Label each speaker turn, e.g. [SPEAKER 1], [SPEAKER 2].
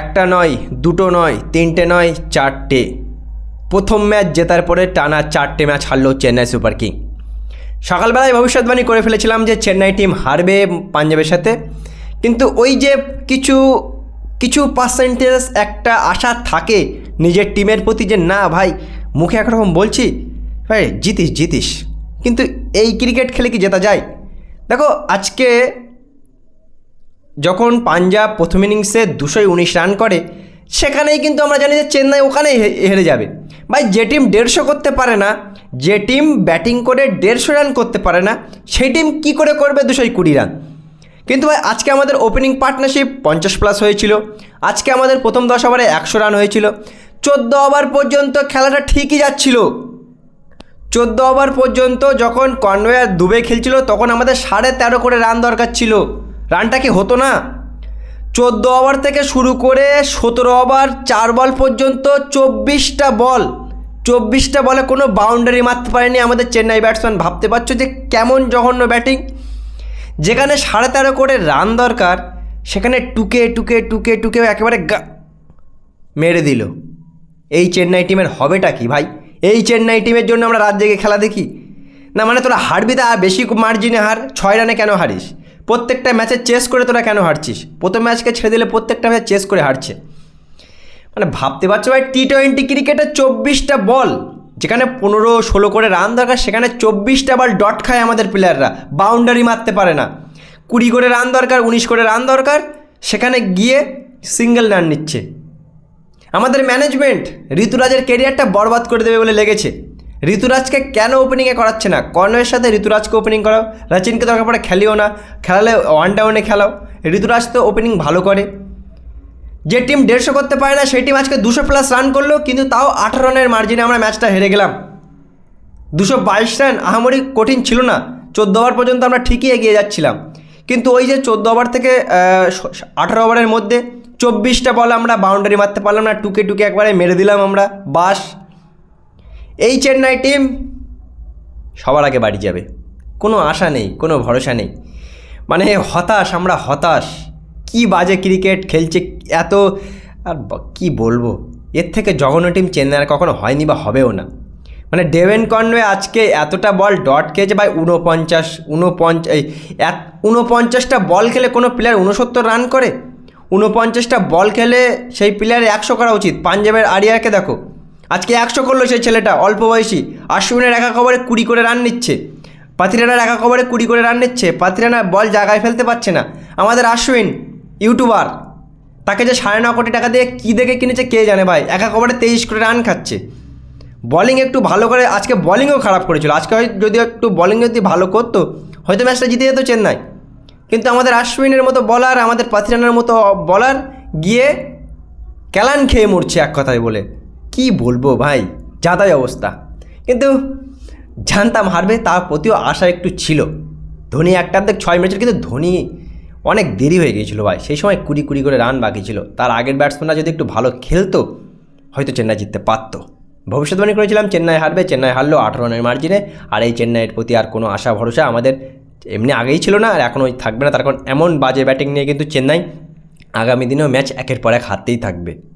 [SPEAKER 1] একটা নয়, দুটো নয়, তিনটে নয়, চারটে। প্রথম ম্যাচ জেতার পরে টানা চারটে ম্যাচ হারলো চেন্নাই সুপার কিং। সকালবেলায় ভবিষ্যৎবাণী করে ফেলেছিলাম যে চেন্নাই টিম হারবে পাঞ্জাবের সাথে, কিন্তু ওই যে কিছু কিছু পার্সেন্টেজ একটা আশা থাকে নিজের টিমের প্রতি যে, না ভাই, মুখে একরকম বলছি, ভাই, জিতিস জিতিস। কিন্তু এই ক্রিকেট খেলে কি জেতা যায়? দেখো, আজকে যখন পাঞ্জাব প্রথম ইনিংসে দুশো উনিশ রান করে, সেখানেই কিন্তু আমরা জানি যে চেন্নাই ওখানেই হেরে যাবে। ভাই, যে টিম দেড়শো করতে পারে না, যে টিম ব্যাটিং করে দেড়শো রান করতে পারে না, সেই টিম কি করে করবে দুশোই কুড়ি রান? কিন্তু ভাই, আজকে আমাদের ওপেনিং পার্টনারশিপ পঞ্চাশ প্লাস হয়েছিল। আজকে আমাদের প্রথম দশ ওভারে একশো রান হয়েছিল। চোদ্দ ওভার পর্যন্ত খেলাটা ঠিকই যাচ্ছিল। চোদ্দ ওভার পর্যন্ত যখন কনওয়ে দুবে খেলছিল, তখন আমাদের সাড়ে তেরো করে রান দরকার ছিল। রানটা কি হতো না? চোদ্দ ওভার থেকে শুরু করে সতেরো ওভার, চার বল পর্যন্ত চব্বিশটা বল। চব্বিশটা বলে কোনো বাউন্ডারি মারতে পারেনি আমাদের চেন্নাই ব্যাটসম্যান ভাবতে পারছ যে কেমন জঘন্য ব্যাটিং যেখানে সাড়ে তেরো করে রান দরকার, সেখানে টুকে টুকে টুকে টুকে একেবারে গা মেরে দিল। এই চেন্নাই টিমের হবেটা কি ভাই? এই চেন্নাই টিমের জন্য আমরা রাত জেগে খেলা দেখি? না মানে তোরা হারবি তা বেশি মার্জিনে হার? ছয় রানে কেন হারিস? প্রত্যেকটা ম্যাচে চেস করে তোরা কেন হারছিস? প্রথম ম্যাচকে ছেড়ে দিলে প্রত্যেকটা ম্যাচে চেস করে হারছে। মানে ভাবতে পারছ ভাই টি টোয়েন্টি ক্রিকেটে চব্বিশটা বল যেখানে পনেরো, ষোলো করে রান দরকার, সেখানে চব্বিশটা বল ডট খায় আমাদের প্লেয়াররা বাউন্ডারি মারতে পারে না। কুড়ি করে রান দরকার, উনিশ করে রান দরকার, সেখানে গিয়ে সিঙ্গেল রান নিচ্ছে। আমাদের ম্যানেজমেন্ট ঋতুরাজের কেরিয়ারটা বরবাদ করে দেবে বলে লেগেছে। ঋতুরাজকে কেন ওপেনিংয়ে করাচ্ছে না? কর্ণের সাথে ঋতুরাজকে ওপেনিং করাও। রাচিনকে দরকার পড়ে খেলিও না। খেলালে ওয়ান ডাউনে খেলাও। ঋতুরাজ তো ওপেনিং ভালো করে। যে টিম দেড়শো করতে পারে না, সেই টিম আজকে দুশো প্লাস রান করল কিন্তু তাও আঠারো রানের মার্জিনে আমরা ম্যাচটা হেরে গেলাম। দুশো বাইশ রান আহামরি কঠিন ছিল না। চোদ্দ ওভার পর্যন্ত আমরা ঠিকই এগিয়ে যাচ্ছিলাম। কিন্তু ওই যে চোদ্দ ওভার থেকে আঠারো ওভারের মধ্যে চব্বিশটা বল আমরা বাউন্ডারি মারতে পারলাম না। টুকে টুকে একবারে মেরে দিলাম আমরা। বাস। এই চেন্নাই টিম সবার আগে বাড়ি যাবে। কোনো আশা নেই, কোনো ভরসা নেই। মানে হতাশ, আমরা হতাশ। কি বাজে ক্রিকেট খেলছে, এত আর কি বলব? এর থেকে জঘন্য টিম চেন্নাইয়ের কখনো হয়নি বা হবেও না। মানে ডেভেন কনওয়ে আজকে এতটা বল ডট খেয়েছে, ভাই উনপঞ্চাশ উনপঞ্চ এই উনপঞ্চাশটা বল খেলে কোনো প্লেয়ার উনসত্তর রান করে? উনপঞ্চাশটা বল খেলে সেই প্লেয়ারের একশো করা উচিত। পাঞ্জাবের আরিয়াকে দেখো। আজকে একশো করল সেই ছেলেটা, অল্প বয়সী। আশ্বিনের একা খবরে কুড়ি করে রান নিচ্ছে। পাথিরানার একা খবরে কুড়ি করে রান নিচ্ছে। পাথিরানা বল জায়গায় ফেলতে পারছে না। আমাদের আশ্বিন, ইউটিউবার, তাকে যে সাড়ে ন কোটি টাকা দিয়ে কী দেখে কিনেছে কে জানে ভাই? একা খবরে তেইশ করে রান খাচ্ছে। বলিং একটু ভালো করে, আজকে বলিংও খারাপ করেছিল। আজকে যদি একটু বলিং যদি ভালো করতো, হয়তো ম্যাচটা জিতে যেত চেন্নাই। কিন্তু আমাদের আশ্বিনের মতো বলার আমাদের পাথিরানার মতো বলার গিয়ে ক্যালান খেয়ে মরছে এক কথায় বলে। কি বলব ভাই? যাতাই অবস্থা। কিন্তু জানতাম হারবে তার প্রতিও আশা একটু ছিল। ধোনি একটা দেখ ছয় ম্যাচের, কিন্তু ধোনি অনেক দেরি হয়ে গিয়েছিল ভাই। সেই সময় কুড়ি কুড়ি করে রান বাকি ছিল। তার আগের ব্যাটসম্যানরা যদি একটু ভালো খেলতো, হয়তো চেন্নাই জিততে পারতো। ভবিষ্যৎবাণী করেছিলাম, চেন্নাই হারবে, চেন্নাই হারলো আঠারো রানের মার্জিনে আর এই চেন্নাইয়ের প্রতি আর কোনো আশা, ভরসা আমাদের এমনি আগেই ছিল না, আর এখনও থাকবে না। তার কারণ এমন বাজে ব্যাটিং নিয়ে কিন্তু চেন্নাই আগামী দিনেও ম্যাচ একের পর এক হারতেই থাকবে।